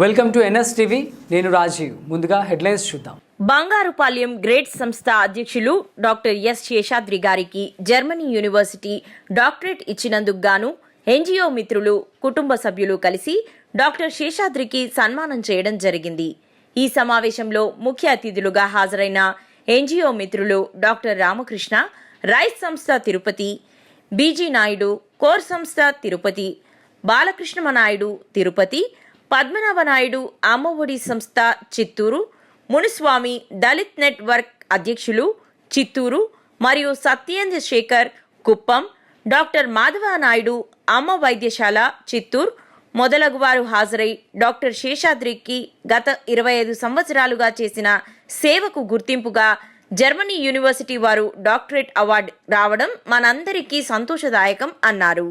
Welcome to NS TV. నేను రాజీవ్. ముందుగా headlines చూద్దాం. బంగారుపాలెం గ్రేట్ సంస్థ అధ్యక్షులు డాక్టర్ ఎస్ శేషాద్రి గారికి జర్మనీ యూనివర్సిటీ డాక్టరేట్ ఇచ్చినందుకు గాను ఎన్జిఓ మిత్రులు కుటుంబ సభ్యులు కలిసి డాక్టర్ శేషాద్రికి సన్మానం చేయడం జరిగింది. ఈ సమావేశంలో ముఖ్య అతిథులుగా హాజరైన ఎన్జిఓ మిత్రులు డాక్టర్ రామకృష్ణ రైస్ సంస్థ తిరుపతి బీజీ నాయుడు కోర్ సంస్థ తిరుపతి బాలకృష్ణమనాయుడు తిరుపతి పద్మనాభ నాయుడు అమ్మఒడి సంస్థ చిత్తూరు మునుస్వామి దళిత్ నెట్వర్క్ అధ్యక్షులు చిత్తూరు మరియు సత్యేంద్ర శేఖర్ కుప్పం డాక్టర్ మాధవ నాయుడు అమ్మ వైద్యశాల చిత్తూరు. మొదలగు వారు హాజరై డాక్టర్ శేషాద్రికి గత ఇరవై ఐదు సంవత్సరాలుగా చేసిన సేవకు గుర్తింపుగా జర్మనీ యూనివర్సిటీ వారు డాక్టరేట్ అవార్డు రావడం మనందరికీ సంతోషదాయకం అన్నారు.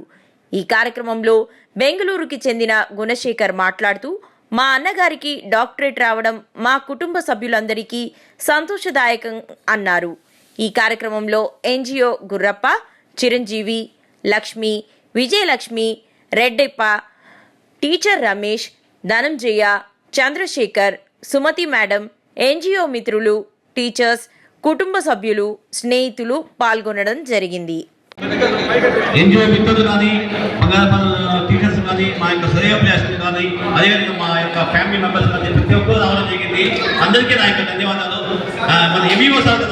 ఈ కార్యక్రమంలో బెంగళూరుకి చెందిన గుణశేఖర్ మాట్లాడుతూ మా అన్నగారికి డాక్టరేట్ రావడం మా కుటుంబ సభ్యులందరికీ సంతోషదాయకం అన్నారు. ఈ కార్యక్రమంలో NGO Gurrappa Chiranjeevi Lakshmi Vijayalakshmi Reddeppa teacher Ramesh Dhananjaya Chandrasekhar Sumathi madam NGO మిత్రులు టీచర్స్ కుటుంబ సభ్యులు స్నేహితులు పాల్గొనడం జరిగింది. ఎన్జిఓ మిత్రులు కానీ బంగారపల్లి టీచర్స్ కానీ మా యొక్క శ్రేయోభిలాషులు కానీ అదేవిధంగా మా యొక్క ఫ్యామిలీ మెంబర్స్ కానీ ప్రతి ఒక్కరు రావడం జరిగింది. అందరికీ నా యొక్క ధన్యవాదాలు. మన ఎంఈఓ సార్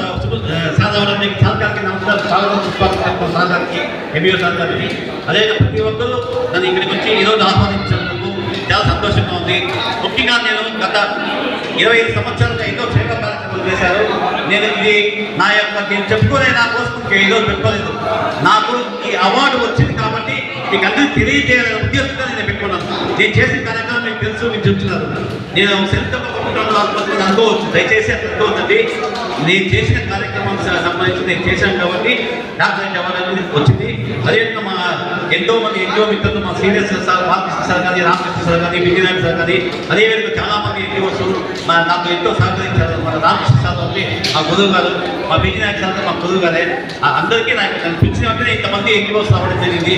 సార్ రావడం జరిగింది. సార్ గారికి నమస్కారం. స్వాగతం సుస్వాగతం సార్ గారికి ఎంఈఓ సార్ గారికి. అదేవిధంగా ప్రతి ఒక్కరు నన్ను ఇక్కడికి వచ్చి ఈరోజు ఆహ్వానించినందుకు చాలా సంతోషంగా ఉంది. ముఖ్యంగా నేను గత ఇరవై ఐదు సంవత్సరాలుగా ఎన్నో సేవా చేశారు. నేను ఇది నా యొక్క నేను చెప్పుకునే నా కోసం ఏదో పెట్టుకోలేదు నాకు ఈ అవార్డు వచ్చింది కాబట్టి మీకు అందరికీ తెలియజేయాలనే ఉద్దేశంగా నేను పెట్టుకున్నాను. నేను చేసిన కార్యక్రమం మీకు తెలుసు మీరు చెప్తున్నారు. నేను సెల్ఫ్ కుటుంబంలో అనుకోవచ్చు. దయచేసి అనుకోవద్దండి. నేను చేసిన కార్యక్రమం సంబంధించి నేను చేశాను కాబట్టి డాక్టర్ అవార్డు వచ్చింది. అదేవిధంగా మా ఎంతో మంది ఎన్జిఓ మిత్రులు మా సీనియర్స్ సార్ బాలకృష్ణ సార్ కానీ రామకృష్ణ సార్ కానీ విజయనారాయణ సార్ కానీ అదేవిధంగా చాలా మంది ఎన్జిఓస్ మా నాకు ఎంతో సహకరించారు. మన రామకృష్ణ సార్ ఉంది మా గురువు గారు మా విజయనారాయణ సార్ మా గురువు గారే. అందరికీ నాకు నన్ను పిలిచిన వెంటనే ఇంతమంది ఎన్జిఓస్ రావడం జరిగింది.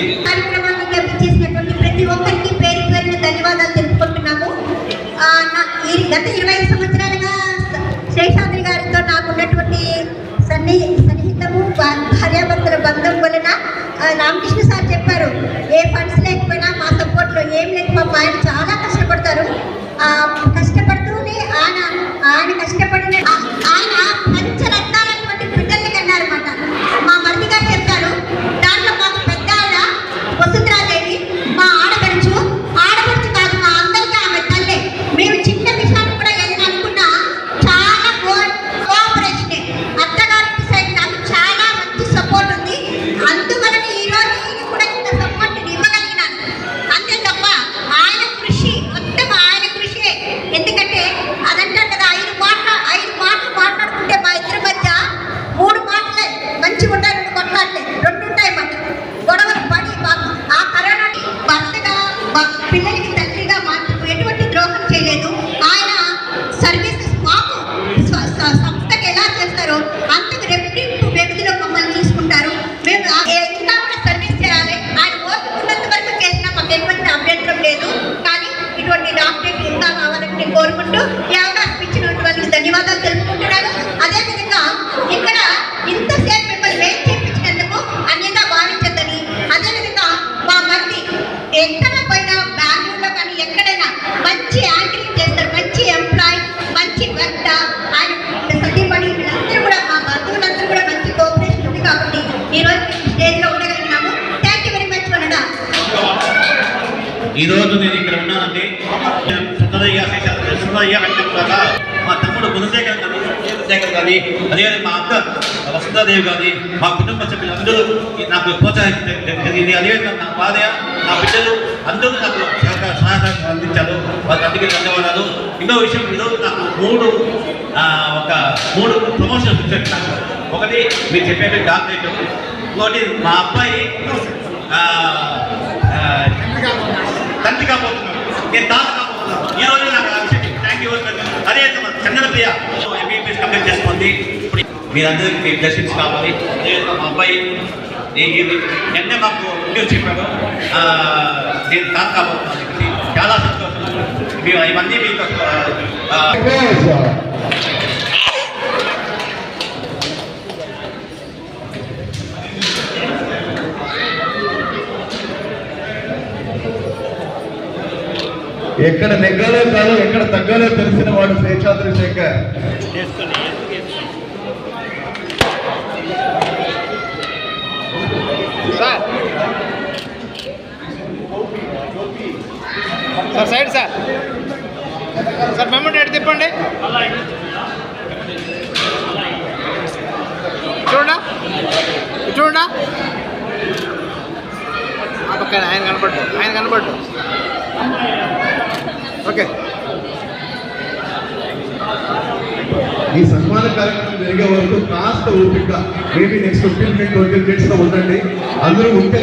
ప్రతి ఒక్కరికి పేరు పేరున ధన్యవాదాలు తెలుపుకుంటున్నాము ఆ, నా- ఈ గత ఇరవై ఐదు సంవత్సరాలుగా శేషాద్రి గారితో నాకు ఉన్నటువంటి సన్ని సన్నిహితము భా- భార్యాభర్తల బంధం వలన ఆ, రామకృష్ణ సార్ ఏ ఫండ్స్ లేకపోయినా మా సపోర్ట్లో ఏం లేకపోతే ఆయన చాలా కష్టపడతారు. ఎందుకంటే అదంటారు కదా ఐదు మాటల ఐదు మాటలు మాట్లాడుకుంటే మా ఇద్దరి మధ్య మూడు మాటలే మంచి ఉంటాయి రెండు కొట్లాడలే రెండు ఉంటాయి మాట గొడవలు పడి ఆ కరోనా భర్తగా పిల్లలకి ఈరోజు నేను ఇక్కడ ఉన్నానండి. సుందరయ్య సుందరయ్య అంటే కూడా మా తమ్ముడు గుణశేఖర్ కానీ చంద్రశేఖర్ కానీ అదేవిధంగా మా అక్క వసుంధాదేవి కానీ మా కుటుంబ సభ్యులందరూ నాకు ప్రోత్సహించడం జరిగింది. అదేవిధంగా నా భార్య నా బిడ్డలు అందరూ నాకు సహకార సహాయ అందించారు. వారికి అందుకే ధన్యవాదాలు. ఇంకో విషయం ఈరోజు నాకు మూడు ఒక మూడు ప్రమోషన్స్ ఇచ్చారు నాకు. ఒకటి మీరు చెప్పేది డాక్టరేట్ ఇంకోటి మా అబ్బాయి నేను తాత కాబోతున్నాను ఈ రోజు నాకు థ్యాంక్ యూ అదే చంద్రప్రియ ఎంబీబీఎస్ కంప్లీట్ చేసుకోండి ఇప్పుడు మీరందరికీ మీ బ్లెస్సింగ్స్ కావాలి అదేవిధంగా మా అబ్బాయి నేను నిన్నే మాకు ఇండియో చెప్పాడు. నేను తాత కాబోతున్నాను చాలా సంతోషం ఇవన్నీ మీకు ఎక్కడ నెగ్గాలో కాదు ఎక్కడ తగ్గాలో తెలిసిన వాడు Seshadri Sekhar. Sir. Sir side sir. Sir memento ఎటు తిప్పండి? చూడండా? చూడండా? ఆ పక్కన ఆయన కనపడ్డు ఆయన కనపడ్డు ఓకే. ఈ సన్మాన కార్యక్రమం జరిగే వరకు కాస్త ఓపిక maybe next fifteen minute twenty మినిట్స్లో ఉండండి. అందరూ ఉంటే